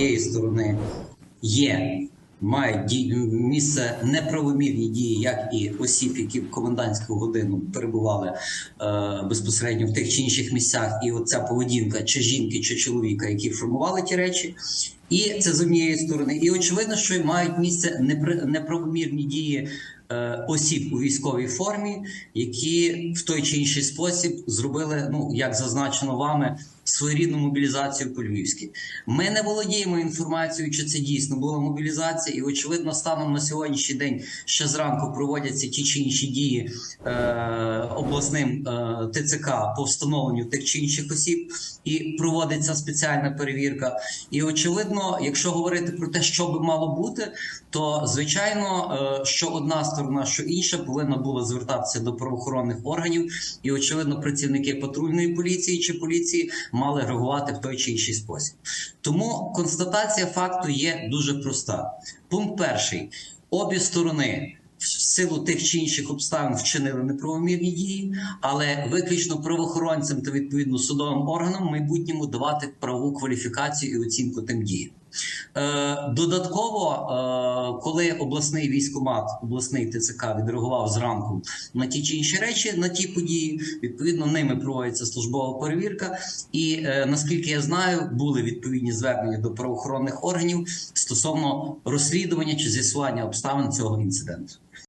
однієї сторони є. Мають місце неправомірні дії, як і осіб, які в комендантську годину перебували е, безпосередньо в тих чи інших місцях, і оця поведінка чи жінки, чи чоловіка, які формували ті речі, і це з однієї сторони. І очевидно, що мають місце неправомірні дії е, осіб у військовій формі, які в той чи інший спосіб зробили, ну як зазначено вами, своєрідну мобілізацію по львівськи. Ми не володіємо інформацією, чи це дійсно була мобілізація, і очевидно, станом на сьогоднішній день ще зранку проводяться ті чи інші дії е, обласним е, ТЦК по встановленню тих чи інших осіб, і проводиться спеціальна перевірка. І очевидно, якщо говорити про те, що би мало бути, то звичайно, е, що одна сторона, що інша повинна була звертатися до правоохоронних органів, і очевидно, працівники патрульної поліції чи поліції мали реагувати в той чи інший спосіб. Тому констатація факту є дуже проста. Пункт перший: обі сторони. В силу тих чи інших обставин вчинили неправомірні дії, але виключно правоохоронцям та відповідно судовим органам в майбутньому давати правову кваліфікацію і оцінку тим діям. Е, Додатково, е, коли обласний військомат, обласний ТЦК відреагував зранку на ті чи інші речі, на ті події, відповідно ними проводиться службова перевірка. І е, наскільки я знаю, були відповідні звернення до правоохоронних органів стосовно розслідування чи з'ясування обставин цього інциденту.